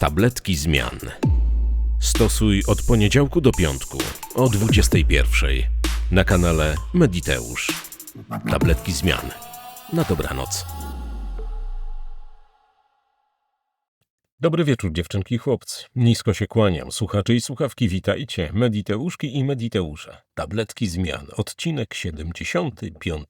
Tabletki zmian. Stosuj od poniedziałku do piątku o 21 na kanale Mediteusz. Tabletki zmian. Na dobranoc. Dobry wieczór, dziewczynki i chłopcy. Nisko się kłaniam. Słuchacze i słuchawki, witajcie. Mediteuszki i Mediteusze. Tabletki zmian. Odcinek 75.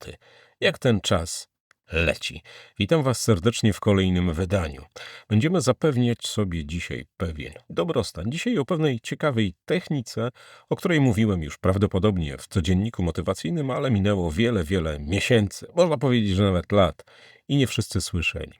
Jak ten czas leci. Witam Was serdecznie w kolejnym wydaniu. Będziemy zapewniać sobie dzisiaj pewien dobrostan. Dzisiaj o pewnej ciekawej technice, o której mówiłem już prawdopodobnie w codzienniku motywacyjnym, ale minęło wiele, wiele miesięcy, można powiedzieć, że nawet lat i nie wszyscy słyszeli.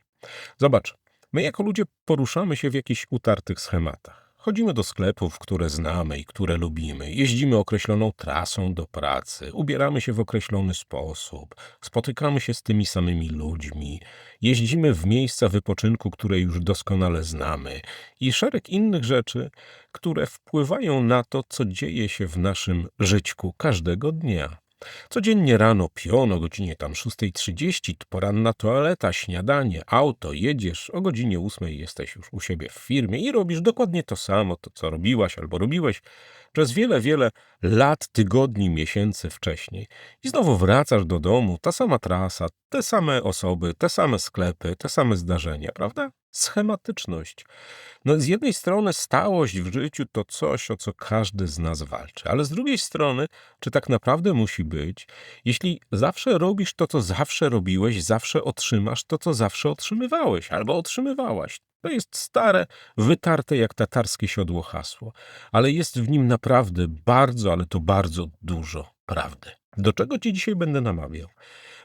Zobacz, my jako ludzie poruszamy się w jakichś utartych schematach. Chodzimy do sklepów, które znamy i które lubimy. Jeździmy określoną trasą do pracy, ubieramy się w określony sposób, spotykamy się z tymi samymi ludźmi, jeździmy w miejsca wypoczynku, które już doskonale znamy i szereg innych rzeczy, które wpływają na to, co dzieje się w naszym żyćku każdego dnia. Codziennie rano pion o godzinie tam 6.30, poranna toaleta, śniadanie, auto, jedziesz, o godzinie 8 jesteś już u siebie w firmie i robisz dokładnie to samo, to co robiłaś albo robiłeś przez wiele, wiele lat, tygodni, miesięcy wcześniej. I znowu wracasz do domu, ta sama trasa, te same osoby, te same sklepy, te same zdarzenia, prawda? Schematyczność. No, z jednej strony stałość w życiu to coś, o co każdy z nas walczy, ale z drugiej strony, czy tak naprawdę musi być, jeśli zawsze robisz to, co zawsze robiłeś, zawsze otrzymasz to, co zawsze otrzymywałeś albo otrzymywałaś. To jest stare, wytarte jak tatarskie siodło hasło, ale jest w nim naprawdę bardzo, ale to bardzo dużo prawdy. Do czego ci dzisiaj będę namawiał?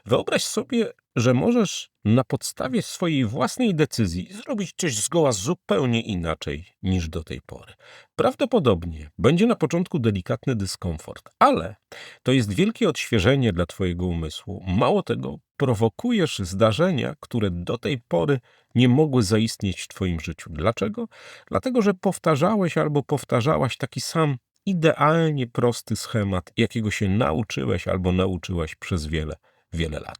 Wyobraź sobie, że możesz na podstawie swojej własnej decyzji zrobić coś zgoła zupełnie inaczej niż do tej pory. Prawdopodobnie będzie na początku delikatny dyskomfort, ale to jest wielkie odświeżenie dla Twojego umysłu. Mało tego, prowokujesz zdarzenia, które do tej pory nie mogły zaistnieć w Twoim życiu. Dlaczego? Dlatego, że powtarzałeś albo powtarzałaś taki sam idealnie prosty schemat, jakiego się nauczyłeś albo nauczyłaś przez wiele wiele lat.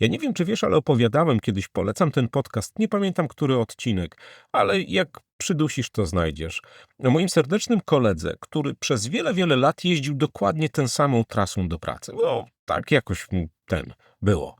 Ja nie wiem, czy wiesz, ale opowiadałem kiedyś, polecam ten podcast, nie pamiętam, który odcinek, ale jak przydusisz, to znajdziesz. O moim serdecznym koledze, który przez wiele, wiele lat jeździł dokładnie tę samą trasą do pracy. No, tak jakoś ten było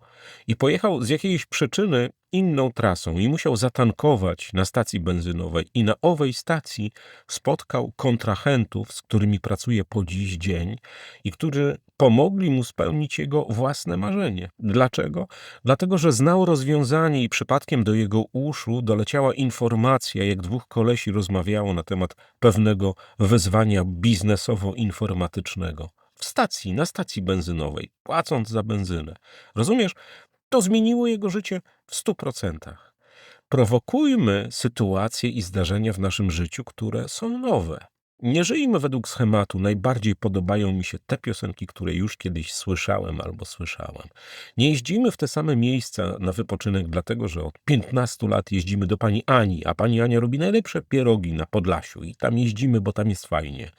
i pojechał z jakiejś przyczyny inną trasą i musiał zatankować na stacji benzynowej i na owej stacji spotkał kontrahentów, z którymi pracuje po dziś dzień i którzy pomogli mu spełnić jego własne marzenie. Dlaczego? Dlatego, że znał rozwiązanie i przypadkiem do jego uszu doleciała informacja, jak dwóch kolesi rozmawiało na temat pewnego wyzwania biznesowo-informatycznego w stacji, na stacji benzynowej, płacąc za benzynę. Rozumiesz? To zmieniło jego życie w stu procentach. Prowokujmy sytuacje i zdarzenia w naszym życiu, które są nowe. Nie żyjmy według schematu. Najbardziej podobają mi się te piosenki, które już kiedyś słyszałem albo słyszałam. Nie jeździmy w te same miejsca na wypoczynek, dlatego że od 15 lat jeździmy do pani Ani, a pani Ania robi najlepsze pierogi na Podlasiu i tam jeździmy, bo tam jest fajnie.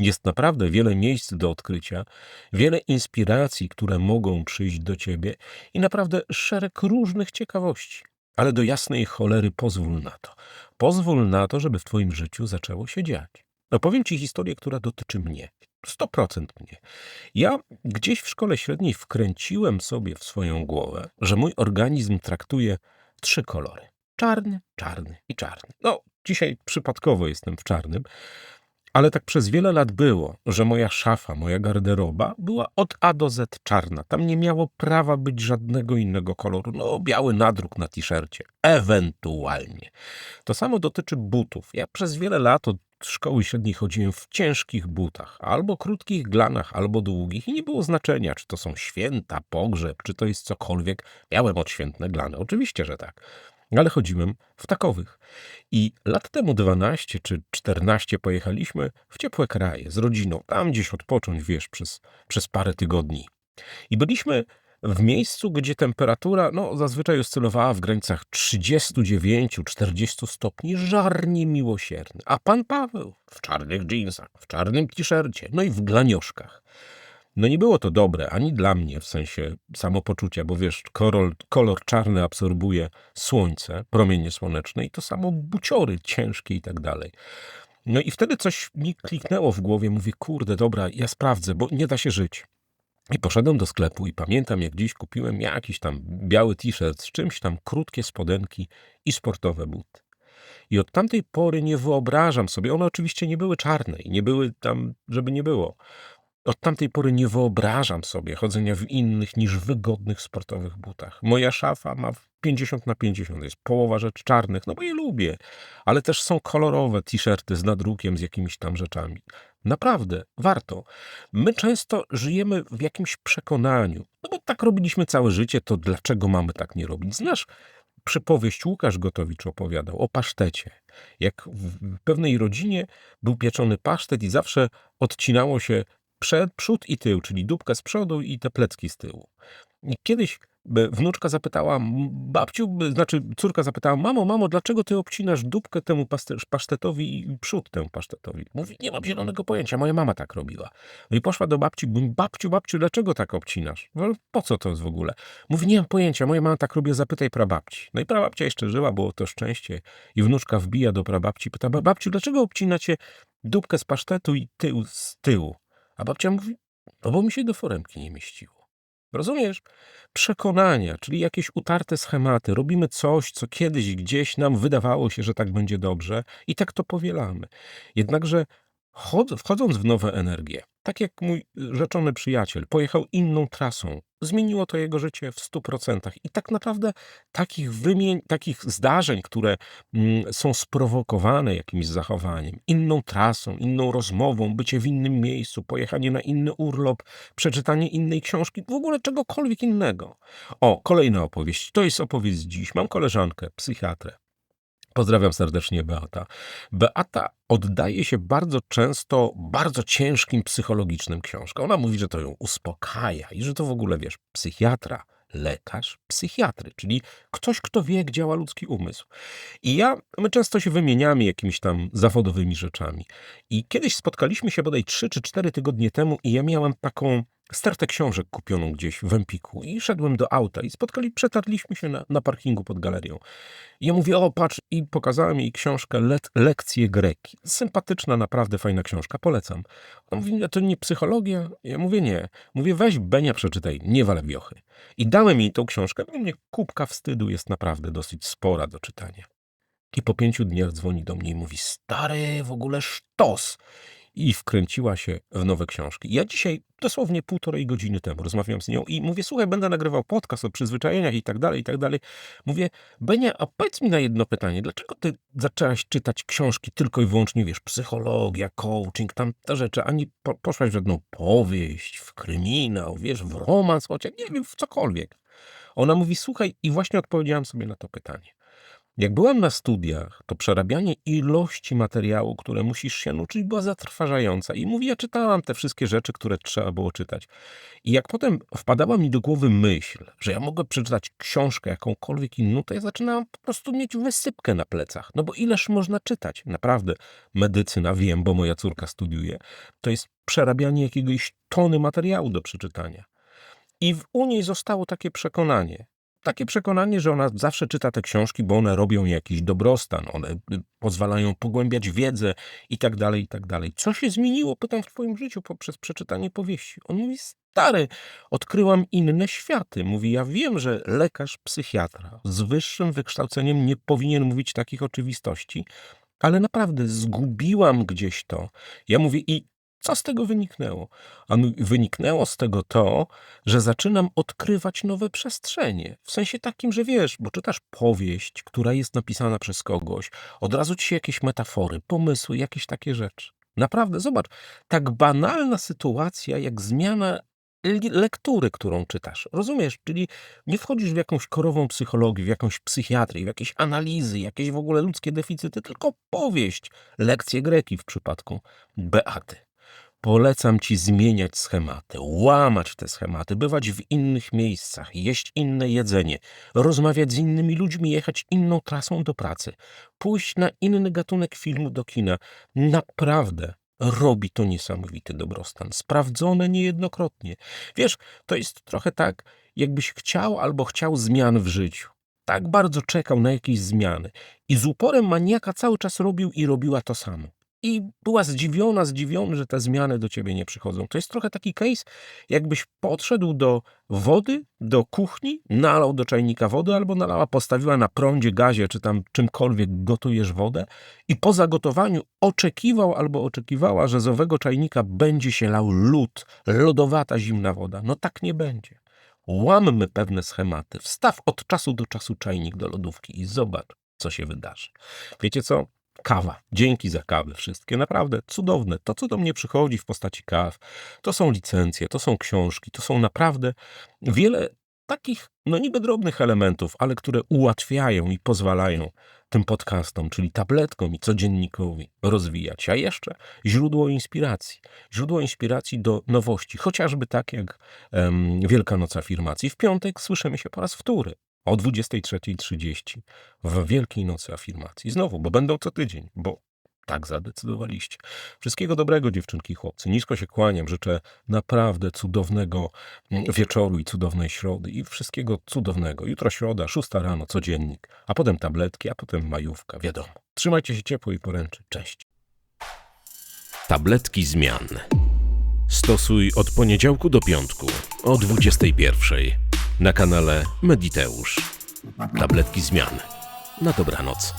Jest naprawdę wiele miejsc do odkrycia, wiele inspiracji, które mogą przyjść do ciebie i naprawdę szereg różnych ciekawości. Ale do jasnej cholery pozwól na to. Pozwól na to, żeby w twoim życiu zaczęło się dziać. Opowiem ci historię, która dotyczy mnie. 100% mnie. Ja gdzieś w szkole średniej wkręciłem sobie w swoją głowę, że mój organizm traktuje trzy kolory. Czarny, czarny i czarny. No, dzisiaj przypadkowo jestem w czarnym, ale tak przez wiele lat było, że moja szafa, moja garderoba była od A do Z czarna. Tam nie miało prawa być żadnego innego koloru. No, biały nadruk na t-shircie. Ewentualnie. To samo dotyczy butów. Ja przez wiele lat od szkoły średniej chodziłem w ciężkich butach, albo krótkich glanach, albo długich i nie było znaczenia, czy to są święta, pogrzeb, czy to jest cokolwiek. Miałem odświętne glany, oczywiście, że tak ale chodziłem w takowych. I lat temu 12 czy 14 pojechaliśmy w ciepłe kraje z rodziną, tam gdzieś odpocząć, wiesz, przez, przez parę tygodni. I byliśmy w miejscu, gdzie temperatura no, zazwyczaj oscylowała w granicach 39-40 stopni, żarnie miłosierny. A pan Paweł w czarnych dżinsach, w czarnym t-shircie, no i w glanioszkach. No nie było to dobre ani dla mnie w sensie samopoczucia, bo wiesz, kolor, kolor czarny absorbuje słońce, promienie słoneczne i to samo buciory ciężkie i tak dalej. No i wtedy coś mi kliknęło w głowie, mówię, kurde, dobra, ja sprawdzę, bo nie da się żyć. I poszedłem do sklepu i pamiętam, jak dziś kupiłem jakiś tam biały t-shirt z czymś tam, krótkie spodenki i sportowe buty. I od tamtej pory nie wyobrażam sobie, one oczywiście nie były czarne i nie były tam, żeby nie było. Od tamtej pory nie wyobrażam sobie chodzenia w innych niż wygodnych sportowych butach. Moja szafa ma 50 na 50, jest połowa rzeczy czarnych, no bo je lubię, ale też są kolorowe t-shirty z nadrukiem, z jakimiś tam rzeczami. Naprawdę, warto. My często żyjemy w jakimś przekonaniu, no bo tak robiliśmy całe życie, to dlaczego mamy tak nie robić? Znasz przypowieść Łukasz Gotowicz opowiadał o pasztecie. Jak w pewnej rodzinie był pieczony pasztet i zawsze odcinało się przed, przód i tył, czyli dupkę z przodu i te plecki z tyłu. I kiedyś wnuczka zapytała, babciu, znaczy córka zapytała, mamo, mamo, dlaczego ty obcinasz dupkę temu pasztetowi i przód temu pasztetowi? Mówi, nie mam zielonego pojęcia, moja mama tak robiła. No i poszła do babci, mówi, babciu, babciu, dlaczego tak obcinasz? No, po co to jest w ogóle? Mówi, nie mam pojęcia, moja mama tak robi, zapytaj prababci. No i prababcia jeszcze żyła, było to szczęście. I wnuczka wbija do prababci, pyta, babciu, dlaczego obcinacie dupkę z pasztetu i tył z tyłu? A babcia mówi, no bo mi się do foremki nie mieściło. Rozumiesz? Przekonania, czyli jakieś utarte schematy. Robimy coś, co kiedyś gdzieś nam wydawało się, że tak będzie dobrze i tak to powielamy. Jednakże wchodząc w nowe energie, tak jak mój rzeczony przyjaciel pojechał inną trasą, zmieniło to jego życie w 100%. I tak naprawdę takich, wymień, takich zdarzeń, które mm, są sprowokowane jakimś zachowaniem, inną trasą, inną rozmową, bycie w innym miejscu, pojechanie na inny urlop, przeczytanie innej książki, w ogóle czegokolwiek innego. O, kolejna opowieść. To jest opowieść dziś. Mam koleżankę, psychiatrę. Pozdrawiam serdecznie Beata. Beata oddaje się bardzo często bardzo ciężkim psychologicznym książkom. Ona mówi, że to ją uspokaja i że to w ogóle, wiesz, psychiatra, lekarz, psychiatry, czyli ktoś, kto wie, jak działa ludzki umysł. I ja, my często się wymieniamy jakimiś tam zawodowymi rzeczami. I kiedyś spotkaliśmy się bodaj 3 czy 4 tygodnie temu i ja miałam taką stertę książek kupioną gdzieś w Empiku i szedłem do auta i spotkali, przetarliśmy się na, na parkingu pod galerią. I ja mówię, o patrz, i pokazałem jej książkę Le Lekcje Greki. Sympatyczna, naprawdę fajna książka, polecam. Ona mówi, to nie psychologia? Ja mówię, nie. Mówię, weź Benia przeczytaj, nie wale wiochy. I dałem jej tą książkę, u mnie kubka wstydu jest naprawdę dosyć spora do czytania. I po pięciu dniach dzwoni do mnie i mówi, stary, w ogóle sztos i wkręciła się w nowe książki. Ja dzisiaj, dosłownie półtorej godziny temu, rozmawiam z nią i mówię, słuchaj, będę nagrywał podcast o przyzwyczajeniach i tak dalej, i tak dalej. Mówię, Benia, a powiedz mi na jedno pytanie, dlaczego ty zaczęłaś czytać książki tylko i wyłącznie, wiesz, psychologia, coaching, tam te rzeczy, a nie po, poszłaś w żadną powieść, w kryminał, wiesz, w romans, chociaż nie wiem, w cokolwiek. Ona mówi, słuchaj, i właśnie odpowiedziałam sobie na to pytanie. Jak byłam na studiach, to przerabianie ilości materiału, które musisz się nauczyć, była zatrważająca. I mówię, ja czytałam te wszystkie rzeczy, które trzeba było czytać. I jak potem wpadała mi do głowy myśl, że ja mogę przeczytać książkę jakąkolwiek inną, to ja zaczynałam po prostu mieć wysypkę na plecach. No bo ileż można czytać? Naprawdę, medycyna, wiem, bo moja córka studiuje, to jest przerabianie jakiegoś tony materiału do przeczytania. I w, u niej zostało takie przekonanie, takie przekonanie, że ona zawsze czyta te książki, bo one robią jakiś dobrostan, one y, pozwalają pogłębiać wiedzę i tak dalej, i tak dalej. Co się zmieniło, pytam, w twoim życiu poprzez przeczytanie powieści? On mówi, stary, odkryłam inne światy. Mówi, ja wiem, że lekarz, psychiatra z wyższym wykształceniem nie powinien mówić takich oczywistości, ale naprawdę zgubiłam gdzieś to. Ja mówię, i co z tego wyniknęło? A wyniknęło z tego to, że zaczynam odkrywać nowe przestrzenie. W sensie takim, że wiesz, bo czytasz powieść, która jest napisana przez kogoś, od razu ci się jakieś metafory, pomysły, jakieś takie rzeczy. Naprawdę, zobacz, tak banalna sytuacja jak zmiana lektury, którą czytasz. Rozumiesz? Czyli nie wchodzisz w jakąś korową psychologię, w jakąś psychiatrię, w jakieś analizy, jakieś w ogóle ludzkie deficyty, tylko powieść, lekcje greki w przypadku Beaty. Polecam ci zmieniać schematy, łamać te schematy, bywać w innych miejscach, jeść inne jedzenie, rozmawiać z innymi ludźmi, jechać inną trasą do pracy, pójść na inny gatunek filmu do kina. Naprawdę robi to niesamowity dobrostan. Sprawdzone niejednokrotnie. Wiesz, to jest trochę tak, jakbyś chciał albo chciał zmian w życiu. Tak bardzo czekał na jakieś zmiany i z uporem maniaka cały czas robił i robiła to samo. I była zdziwiona, zdziwiony, że te zmiany do ciebie nie przychodzą. To jest trochę taki case, jakbyś podszedł do wody, do kuchni, nalał do czajnika wody albo nalała, postawiła na prądzie, gazie czy tam czymkolwiek gotujesz wodę i po zagotowaniu oczekiwał albo oczekiwała, że z owego czajnika będzie się lał lód, lodowata zimna woda. No tak nie będzie. Łammy pewne schematy. Wstaw od czasu do czasu czajnik do lodówki i zobacz, co się wydarzy. Wiecie co? Kawa. Dzięki za kawy wszystkie. Naprawdę cudowne. To, co do mnie przychodzi w postaci kaw, to są licencje, to są książki, to są naprawdę wiele takich, no niby drobnych elementów, ale które ułatwiają i pozwalają tym podcastom, czyli tabletkom i codziennikowi rozwijać. A jeszcze źródło inspiracji. Źródło inspiracji do nowości, chociażby tak jak em, Wielkanoc Afirmacji. W piątek słyszymy się po raz wtóry o 23.30 w Wielkiej Nocy Afirmacji. Znowu, bo będą co tydzień, bo tak zadecydowaliście. Wszystkiego dobrego, dziewczynki i chłopcy. Nisko się kłaniam. Życzę naprawdę cudownego wieczoru i cudownej środy i wszystkiego cudownego. Jutro środa, 6 rano, codziennik, a potem tabletki, a potem majówka, wiadomo. Trzymajcie się ciepło i poręczy. Cześć. Tabletki zmian. Stosuj od poniedziałku do piątku o 21 na kanale Mediteusz. Tabletki zmian. Na dobranoc.